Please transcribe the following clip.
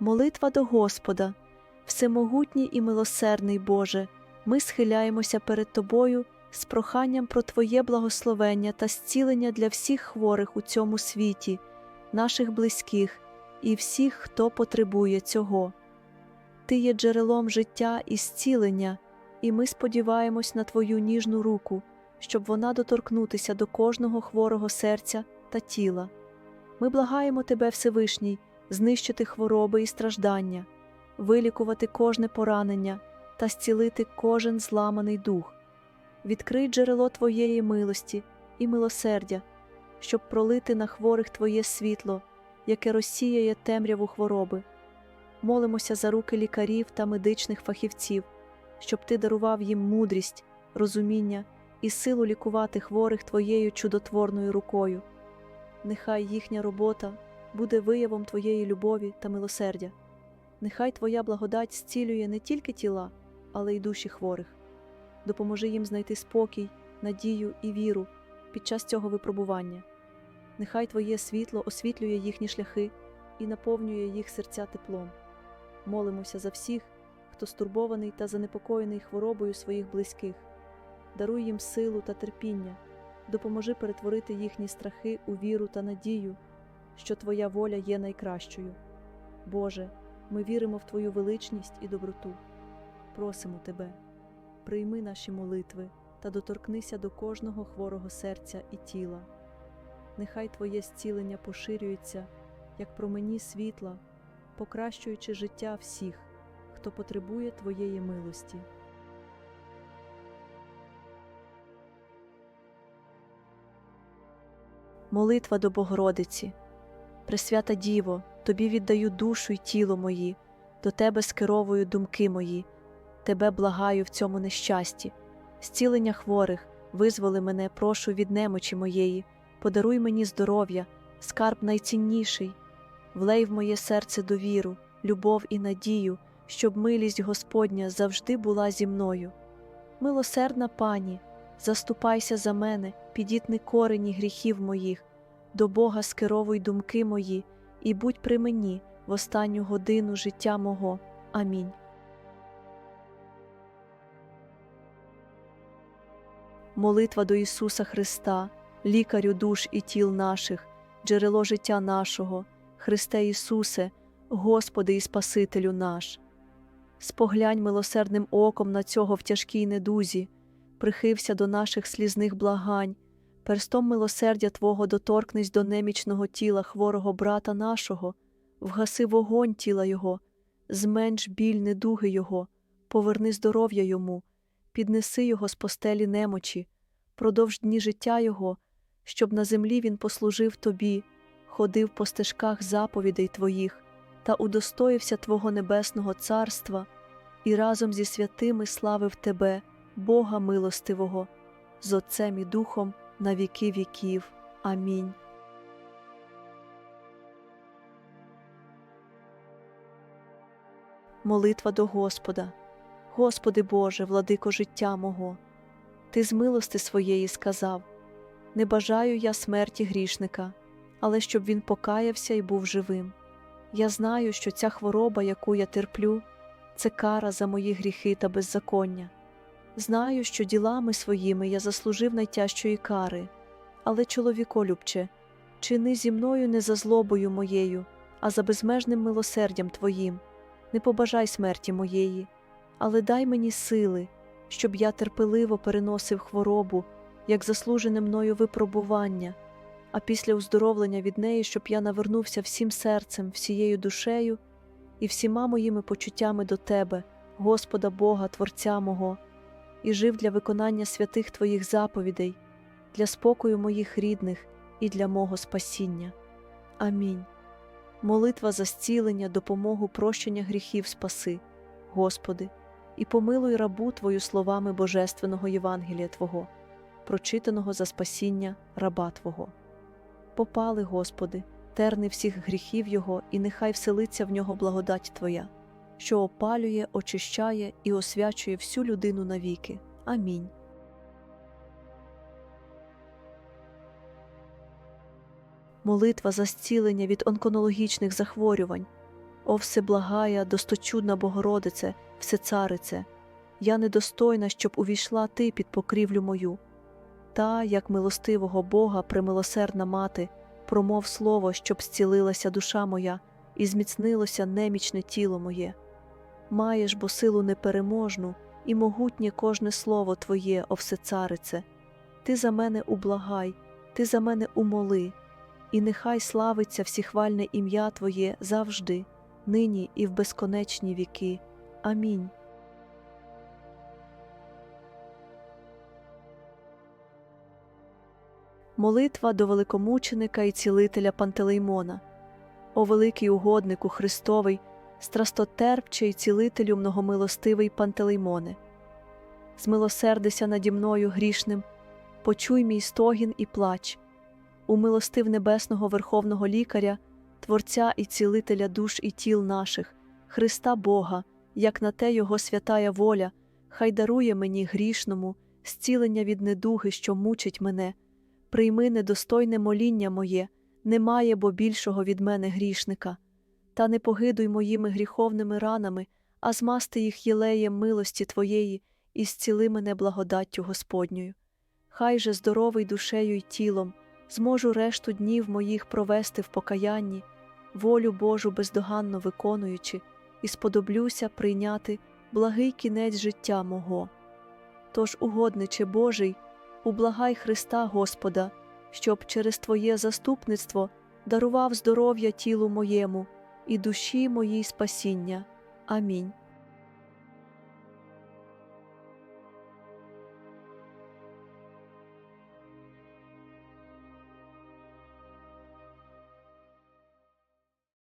Молитва до Господа, всемогутній і милосердний Боже, ми схиляємося перед Тобою з проханням про Твоє благословення та зцілення для всіх хворих у цьому світі, наших близьких і всіх, хто потребує цього. Ти є джерелом життя і зцілення, і ми сподіваємось на Твою ніжну руку, щоб вона доторкнутися до кожного хворого серця та тіла. Ми благаємо Тебе, Всевишній, знищити хвороби і страждання, вилікувати кожне поранення та зцілити кожен зламаний дух. Відкрий джерело Твоєї милості і милосердя, щоб пролити на хворих Твоє світло, яке розсіяє темряву хвороби. Молимося за руки лікарів та медичних фахівців, щоб Ти дарував їм мудрість, розуміння і силу лікувати хворих Твоєю чудотворною рукою. Нехай їхня робота буде виявом Твоєї любові та милосердя. Нехай Твоя благодать зцілює не тільки тіла, але й душі хворих. Допоможи їм знайти спокій, надію і віру під час цього випробування. Нехай Твоє світло освітлює їхні шляхи і наповнює їх серця теплом. Молимося за всіх, хто стурбований та занепокоєний хворобою своїх близьких. Даруй їм силу та терпіння, допоможи перетворити їхні страхи у віру та надію, що Твоя воля є найкращою. Боже, ми віримо в Твою величність і доброту. Просимо Тебе, прийми наші молитви та доторкнися до кожного хворого серця і тіла. Нехай Твоє зцілення поширюється, як промені світла, покращуючи життя всіх, хто потребує Твоєї милості. Молитва до Богородиці. Пресвята Діво, Тобі віддаю душу й тіло мої, до Тебе скеровую думки мої, Тебе благаю в цьому нещасті, зцілення хворих, визволи мене, прошу від немочі моєї, подаруй мені здоров'я, скарб найцінніший, влей в моє серце довіру, любов і надію, щоб милість Господня завжди була зі мною. Милосердна пані, заступайся за мене, підітни корені гріхів моїх, до Бога скеровуй думки мої, і будь при мені в останню годину життя мого. Амінь. Молитва до Ісуса Христа, лікарю душ і тіл наших, джерело життя нашого, Христе Ісусе, Господи і Спасителю наш. Споглянь милосердним оком на цього в тяжкій недузі, прихився до наших слізних благань, перстом милосердя Твого доторкнись до немічного тіла хворого брата нашого, вгаси вогонь тіла Його, зменш біль недуги Його, поверни здоров'я йому, піднеси Його з постелі немочі, продовж дні життя Його, щоб на землі Він послужив Тобі, ходив по стежках заповідей Твоїх та удостоївся Твого небесного царства і разом зі святими славив Тебе, Бога милостивого, з Отцем і Духом на віки віків. Амінь. Молитва до Господа. Господи Боже, владико життя мого, Ти з милости своєї сказав Не бажаю я смерті грішника, але щоб він покаявся і був живим. Я знаю, що ця хвороба, яку я терплю, це кара за мої гріхи та беззаконня. Знаю, що ділами своїми я заслужив найтяжчої кари, але, чоловіколюбче, чини зі мною не за злобою моєю, а за безмежним милосердям Твоїм. Не побажай смерті моєї, але дай мені сили, щоб я терпеливо переносив хворобу, як заслужене мною випробування, а після уздоровлення від неї, щоб я навернувся всім серцем, всією душею і всіма моїми почуттями до Тебе, Господа Бога, Творця мого, і жив для виконання святих Твоїх заповідей, для спокою моїх рідних і для мого спасіння. Амінь. Молитва за зцілення, допомогу прощення гріхів спаси, Господи, і помилуй рабу Твою словами Божественного Євангелія Твого, прочитаного за спасіння раба Твого. Попали, Господи, терни всіх гріхів Його, і нехай вселиться в нього благодать Твоя, що опалює, очищає і освячує всю людину навіки. Амінь. Молитва за зцілення від онкологічних захворювань. О всеблагая, досточудна Богородице, Всецарице, я недостойна, щоб увійшла ти під покрівлю мою. Та, як милостивого Бога, премилосердна мати, промов слово, щоб зцілилася душа моя і зміцнилося немічне тіло моє. Маєш бо силу непереможну і могутнє кожне слово Твоє, о всецарице. Ти за мене ублагай, ти за мене умоли, і нехай славиться всіхвальне ім'я Твоє завжди, нині і в безконечні віки. Амінь. Молитва до великомученика і цілителя Пантелеймона. О великий угоднику Христовий, страстотерпче й цілителю многомилостивий Пантелеймоне. Змилосердися наді мною грішним, почуй мій стогін і плач, умилостив небесного Верховного Лікаря, Творця і цілителя душ і тіл наших, Христа Бога, як на те Його святая воля, хай дарує мені грішному зцілення від недуги, що мучить мене. Прийми недостойне моління моє, немає бо більшого від мене грішника, та не погидуй моїми гріховними ранами, а змасти їх єлеєм милості Твоєї і зціли мене благодаттю Господньою. Хай же здоровий душею й тілом зможу решту днів моїх провести в покаянні, волю Божу бездоганно виконуючи, і сподоблюся прийняти благий кінець життя мого. Тож, угодниче Божий, ублагай Христа Господа, щоб через Твоє заступництво дарував здоров'я тілу моєму і душі моїй спасіння. Амінь.